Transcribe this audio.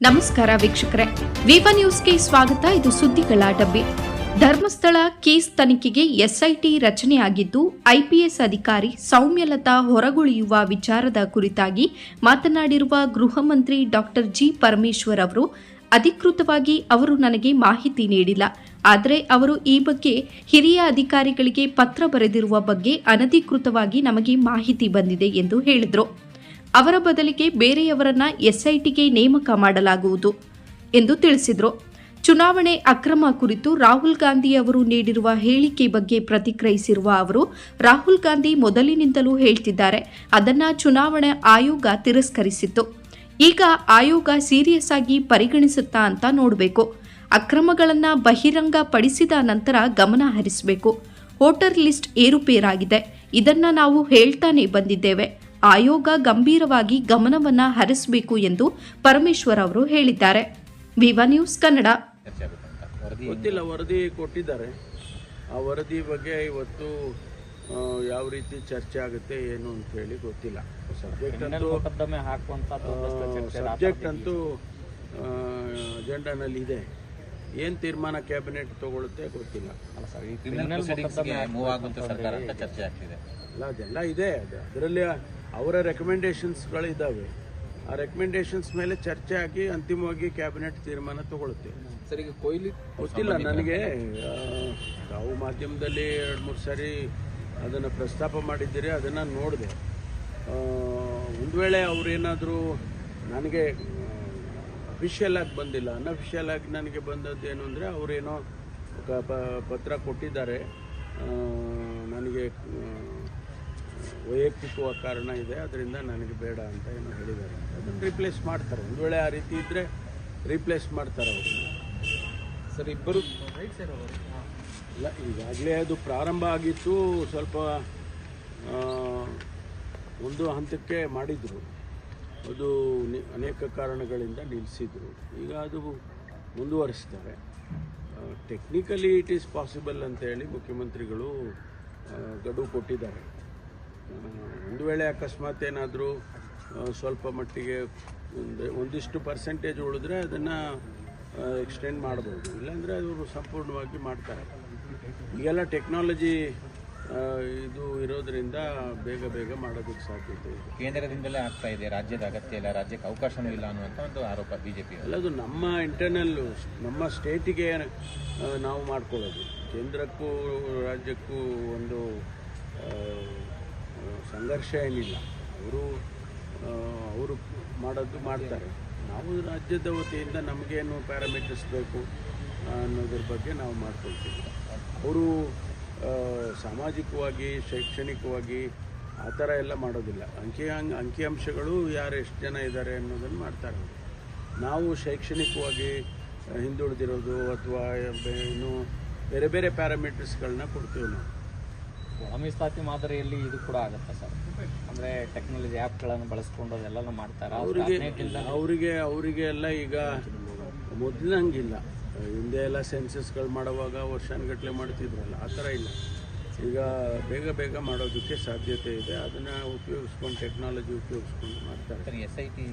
ನಮಸ್ಕಾರ ವೀಕ್ಷಕರೇ. ವಿವ ನ್ಯೂಸ್ಗೆ ಸ್ವಾಗತ. ಇದು ಸುದ್ದಿಗಳ ಡಬ್ಬಿ. ಧರ್ಮಸ್ಥಳ ಕೇಸ್ ತನಿಖೆಗೆ ಎಸ್ಐಟಿ ರಚನೆಯಾಗಿದ್ದು, ಐಪಿಎಸ್ ಅಧಿಕಾರಿ ಸೌಮ್ಯಲತಾ ಹೊರಗುಳಿಯುವ ವಿಚಾರದ ಕುರಿತಾಗಿ ಮಾತನಾಡಿರುವ ಗೃಹ ಮಂತ್ರಿ ಡಾಕ್ಟರ್ ಜಿ ಪರಮೇಶ್ವರ್ ಅವರು, ಅಧಿಕೃತವಾಗಿ ಅವರು ನನಗೆ ಮಾಹಿತಿ ನೀಡಿಲ್ಲ. ಆದರೆ ಅವರು ಈ ಬಗ್ಗೆ ಹಿರಿಯ ಅಧಿಕಾರಿಗಳಿಗೆ ಪತ್ರ ಬರೆದಿರುವ ಬಗ್ಗೆ ಅನಧಿಕೃತವಾಗಿ ನಮಗೆ ಮಾಹಿತಿ ಬಂದಿದೆ ಎಂದು ಹೇಳಿದರು. ಅವರ ಬದಲಿಗೆ ಬೇರೆಯವರನ್ನ ಎಸ್ಐಟಿಗೆ ನೇಮಕ ಮಾಡಲಾಗುವುದು ಎಂದು ತಿಳಿಸಿದರು. ಚುನಾವಣೆ ಅಕ್ರಮ ಕುರಿತು ರಾಹುಲ್ ಗಾಂಧಿ ಅವರು ನೀಡಿರುವ ಹೇಳಿಕೆ ಬಗ್ಗೆ ಪ್ರತಿಕ್ರಿಯಿಸಿರುವ ಅವರು, ರಾಹುಲ್ ಗಾಂಧಿ ಮೊದಲಿನಿಂದಲೂ ಹೇಳ್ತಿದ್ದಾರೆ, ಅದನ್ನ ಚುನಾವಣಾ ಆಯೋಗ ತಿರಸ್ಕರಿಸಿತ್ತು. ಈಗ ಆಯೋಗ ಸೀರಿಯಸ್ ಆಗಿ ಪರಿಗಣಿಸುತ್ತಾ ಅಂತ ನೋಡಬೇಕು. ಅಕ್ರಮಗಳನ್ನು ಬಹಿರಂಗ ಪಡಿಸಿದ ನಂತರ ಗಮನ ಹರಿಸಬೇಕು. ವೋಟರ್ ಲಿಸ್ಟ್ ಏರುಪೇರಾಗಿದೆ. ಇದನ್ನ ನಾವು ಹೇಳ್ತಾನೆ ಬಂದಿದ್ದೇವೆ. ಆಯೋಗ ಗಂಭೀರವಾಗಿ ಗಮನವನ್ನ ಹರಿಸಬೇಕು ಎಂದು ಪರಮೇಶ್ವರ್ ಅವರು ಹೇಳಿದ್ದಾರೆ. ವಿವ ನ್ಯೂಸ್ ಕನ್ನಡ. ಗೊತ್ತಿಲ್ಲ ವರದಿ ಕೊಟ್ಟಿದ್ದಾರೆ. ಆ ವರದಿ ಬಗ್ಗೆ ಇವತ್ತು ಯಾವ ರೀತಿ ಚರ್ಚೆ ಆಗುತ್ತೆ ಏನು ಅಂತ ಹೇಳಿ ಗೊತ್ತಿಲ್ಲ. ಸಬ್ಜೆಕ್ಟ್ ಅಂತೂ ಸಬ್ಜೆಕ್ಟ್ ಅಂತೂ ಅಜೆಂಡಾನಲ್ಲಿ ಇದೆ ಏನು ತೀರ್ಮಾನ ಕ್ಯಾಬಿನೆಟ್ ತಗೊಳುತ್ತೆ ಗೊತ್ತಿಲ್ಲ. ಅಲ್ಲ ಸರ್ ಈ ಕ್ರಿಮಿನಲ್ ಕ್ರಿಮಿನಲ್ ಮೊಕದ್ದಮೆ ಮೂವ್ ಆಗುವಂತ ಸರ್ಕಾರ ಅಂತ ಚರ್ಚೆ ಆಗ್ತಿದೆ. ಅಲ್ಲ ಅದೆಲ್ಲ ಇದೆ. ಅದು ಅದರಲ್ಲಿ ಅವರ ರೆಕಮೆಂಡೇಶನ್ಸ್ಗಳಿದ್ದಾವೆ ಆ ರೆಕಮೆಂಡೇಶನ್ಸ್ ಮೇಲೆ ಚರ್ಚೆ ಆಗಿ ಅಂತಿಮವಾಗಿ ಕ್ಯಾಬಿನೆಟ್ ತೀರ್ಮಾನ ತಗೊಳುತ್ತೆ ಸರಿಗೆ ಕೊಹ್ಲಿ ಗೊತ್ತಿಲ್ಲ ನನಗೆ ಆ, ತಾವು ಮಾಧ್ಯಮದಲ್ಲಿ ಎರಡು ಮೂರು ಸಾರಿ ಅದನ್ನು ಪ್ರಸ್ತಾಪ ಮಾಡಿದ್ದೀರಿ ಅದನ್ನು ನೋಡಿದೆ. ಒಂದು ವೇಳೆ ಅವರೇನಾದರೂ ನನಗೆ ಅಫಿಷಿಯಲ್ ಆಗಿ ಬಂದಿಲ್ಲ. ಅನ್ಅಫಿಷಿಯಲ್ ಆಗಿ ನನಗೆ ಬಂದದ್ದು ಏನು ಅಂದರೆ ಅವರೇನೋ ಪತ್ರ ಕೊಟ್ಟಿದ್ದಾರೆ. ನನಗೆ ವೈಯಕ್ತಿಕವ ಕಾರಣ ಇದೆ. ಅದರಿಂದ ನನಗೆ ಬೇಡ ಅಂತ ಏನೋ ಹೇಳಿದ್ದಾರೆ ಅದನ್ನು ರಿಪ್ಲೇಸ್ ಮಾಡ್ತಾರೆ. ಒಂದು ವೇಳೆ ಆ ರೀತಿ ಇದ್ದರೆ ರಿಪ್ಲೇಸ್ ಮಾಡ್ತಾರೆ ಅವರು. ಸರ್ ಇಬ್ಬರು ಇಲ್ಲ ಈಗಾಗಲೇ ಅದು ಪ್ರಾರಂಭ ಆಗಿತ್ತು. ಸ್ವಲ್ಪ ಒಂದು ಹಂತಕ್ಕೆ ಮಾಡಿದರು. ಅದು ಅನೇಕ ಕಾರಣಗಳಿಂದ ನಿಲ್ಲಿಸಿದರು ಈಗ ಅದು ಮುಂದುವರಿಸ್ತಾರೆ. ಟೆಕ್ನಿಕಲಿ ಇಟ್ ಈಸ್ ಪಾಸಿಬಲ್ ಅಂತ ಹೇಳಿ ಮುಖ್ಯಮಂತ್ರಿಗಳು ಗಡುವು ಕೊಟ್ಟಿದ್ದಾರೆ. ಒಂದು ವೇಳೆ ಅಕಸ್ಮಾತ್ ಏನಾದರೂ ಸ್ವಲ್ಪ ಮಟ್ಟಿಗೆ ಒಂದು, ಒಂದಿಷ್ಟು ಪರ್ಸೆಂಟೇಜ್ ಉಳಿದ್ರೆ ಅದನ್ನು ಎಕ್ಸ್ಟೆಂಡ್ ಮಾಡ್ಬೋದು. ಇಲ್ಲಾಂದರೆ ಅವರು ಸಂಪೂರ್ಣವಾಗಿ ಮಾಡ್ತಾರೆ. ಈಗೆಲ್ಲ ಟೆಕ್ನಾಲಜಿ ಇದು ಇರೋದ್ರಿಂದ ಬೇಗ ಬೇಗ ಮಾಡೋದಕ್ಕೆ ಸಾಧ್ಯತೆ ಇದೆ. ಕೇಂದ್ರದಿಂದಲೇ ಆಗ್ತಾ ಇದೆ. ರಾಜ್ಯದ ಅಗತ್ಯ ಇಲ್ಲ ರಾಜ್ಯಕ್ಕೆ ಅವಕಾಶವೂ ಇಲ್ಲ ಅನ್ನುವಂಥ ಒಂದು ಆರೋಪ ಬಿಜೆಪಿ ಅಲ್ಲದು ನಮ್ಮ ಇಂಟರ್ನಲ್ಲು ನಮ್ಮ ಸ್ಟೇಟಿಗೆ ನಾವು ಮಾಡ್ಕೊಳ್ಳೋದು. ಕೇಂದ್ರಕ್ಕೂ ರಾಜ್ಯಕ್ಕೂ ಒಂದು ಸಂಘರ್ಷ ಏನಿಲ್ಲ. ಅವರು ಅವರು ಮಾಡೋದು ಮಾಡ್ತಾರೆ. ನಾವು ರಾಜ್ಯದ ವತಿಯಿಂದ ನಮಗೇನು ಪ್ಯಾರಾಮೀಟರ್ಸ್ ಬೇಕು ಅನ್ನೋದ್ರ ಬಗ್ಗೆ ನಾವು ಮಾಡ್ಕೊಳ್ತೀವಿ. ಅವರು ಸಾಮಾಜಿಕವಾಗಿ ಶೈಕ್ಷಣಿಕವಾಗಿ ಆ ಥರ ಎಲ್ಲ ಮಾಡೋದಿಲ್ಲ. ಅಂಕಿ ಅಂಗ್ ಅಂಕಿಅಂಶಗಳು ಯಾರು ಎಷ್ಟು ಜನ ಇದ್ದಾರೆ ಅನ್ನೋದನ್ನು ಮಾಡ್ತಾರೆ ಅವ್ರು. ನಾವು ಶೈಕ್ಷಣಿಕವಾಗಿ ಹಿಂದುಳಿದಿರೋದು ಅಥವಾ ಇನ್ನು ಬೇರೆ ಬೇರೆ ಪ್ಯಾರಾಮೀಟರ್ಸ್ಗಳನ್ನ ಕೊಡ್ತೀವಿ ನಾವು. ಅಮಿಸ್ತಾತಿ ಮಾದರಿಯಲ್ಲಿ ಇದು ಕೂಡ ಆಗುತ್ತೆ ಸರ್. ಅಂದರೆ ಟೆಕ್ನಾಲಜಿ ಆ್ಯಪ್ಗಳನ್ನು ಬಳಸ್ಕೊಂಡು ಅದೆಲ್ಲನೂ ಮಾಡ್ತಾರೆ. ಅವರಿಗೆ ಅವರಿಗೆ ಅವರಿಗೆ ಎಲ್ಲ ಈಗ ಮೊದಲಂಗಿಲ್ಲ ಹಿಂದೆ ಎಲ್ಲ ಸೆನ್ಸಸ್ಗಳು ಮಾಡುವಾಗ ವರ್ಷಾನುಗಟ್ಟಲೆ ಮಾಡ್ತಿದ್ರಲ್ಲ, ಆ ಥರ ಇಲ್ಲ. ಈಗ ಬೇಗ ಬೇಗ ಮಾಡೋದಕ್ಕೆ ಸಾಧ್ಯತೆ ಇದೆ. ಅದನ್ನು ಉಪಯೋಗಿಸ್ಕೊಂಡು ಟೆಕ್ನಾಲಜಿ ಉಪಯೋಗಿಸ್ಕೊಂಡು ಮಾಡ್ತಾರೆ. S I T